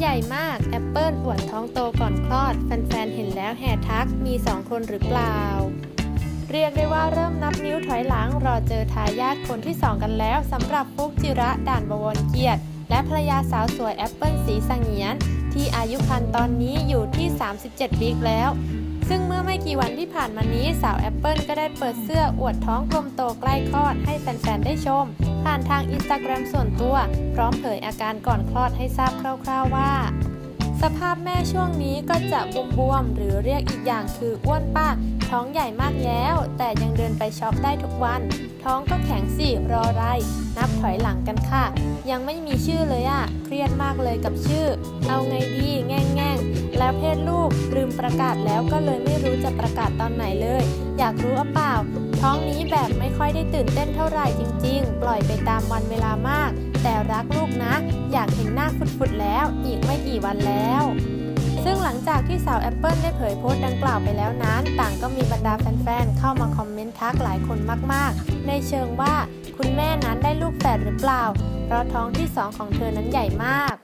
ใหญ่มาก แอปเปิลอวดท้องโตก่อนคลอด แฟนๆ เห็นแล้วแห่ทัก มี 2 คนหรือเปล่า เรียกได้ว่าเริ่มนับนิ้วถอยหลัง รอเจอทายาทคนที่ 2 กันแล้วสำหรับฟุกจิระด่านบวรเกียรติ และภรรยาสาวสวยแอปเปิลสีสังเงียน ที่อายุครรภ์ตอนนี้อยู่ที่ 37 วีคแล้ว ซึ่งเมื่อไม่กี่วันที่ผ่านมานี้สาวแอปเปิลก็ได้เปิดเสื้ออวดท้องกลมโตใกล้คลอดให้แฟนๆ ได้ชม ผ่านทางอินสตาแกรมส่วนตัว พร้อมเผยอาการก่อนคลอดให้ทราบคร่าวๆว่า สภาพแม่ช่วงนี้ก็จะบวมๆ หรือเรียกอีกอย่างคืออ้วนป้า ท้องใหญ่มากแล้ว แต่ยังเดินไปช็อปได้ทุกวัน ท้องก็แข็งสิรอไร นับถอยหลังกันค่ะ ยังไม่มีชื่อเลยอะเครียดมากเลยกับชื่อ เอาไงดีแง่งแง่งๆแล้วเพศลูก ประกาศแล้วก็เลยไม่รู้จะประกาศตอนไหนเลย อยากรู้อเปล่า ท้องนี้แบบไม่ค่อยได้ตื่นเต้นเท่าไหร่จริง ๆ ปล่อยไปตามวันเวลามาก แต่รักลูกนะ อยากเห็นหน้าฟุดๆแล้ว อีกไม่กี่วันแล้วซึ่งหลังจากที่สาวแอปเปิลได้เผยโพสต์ดังกล่าวไปแล้วนั้น ต่างก็มีบรรดาแฟนๆ เข้ามาคอมเมนต์ทักหลายคนมากๆ ในเชิงว่าคุณแม่นั้นได้ลูกแฝดหรือเปล่า เพราะท้องที่สองของเธอนั้นใหญ่มาก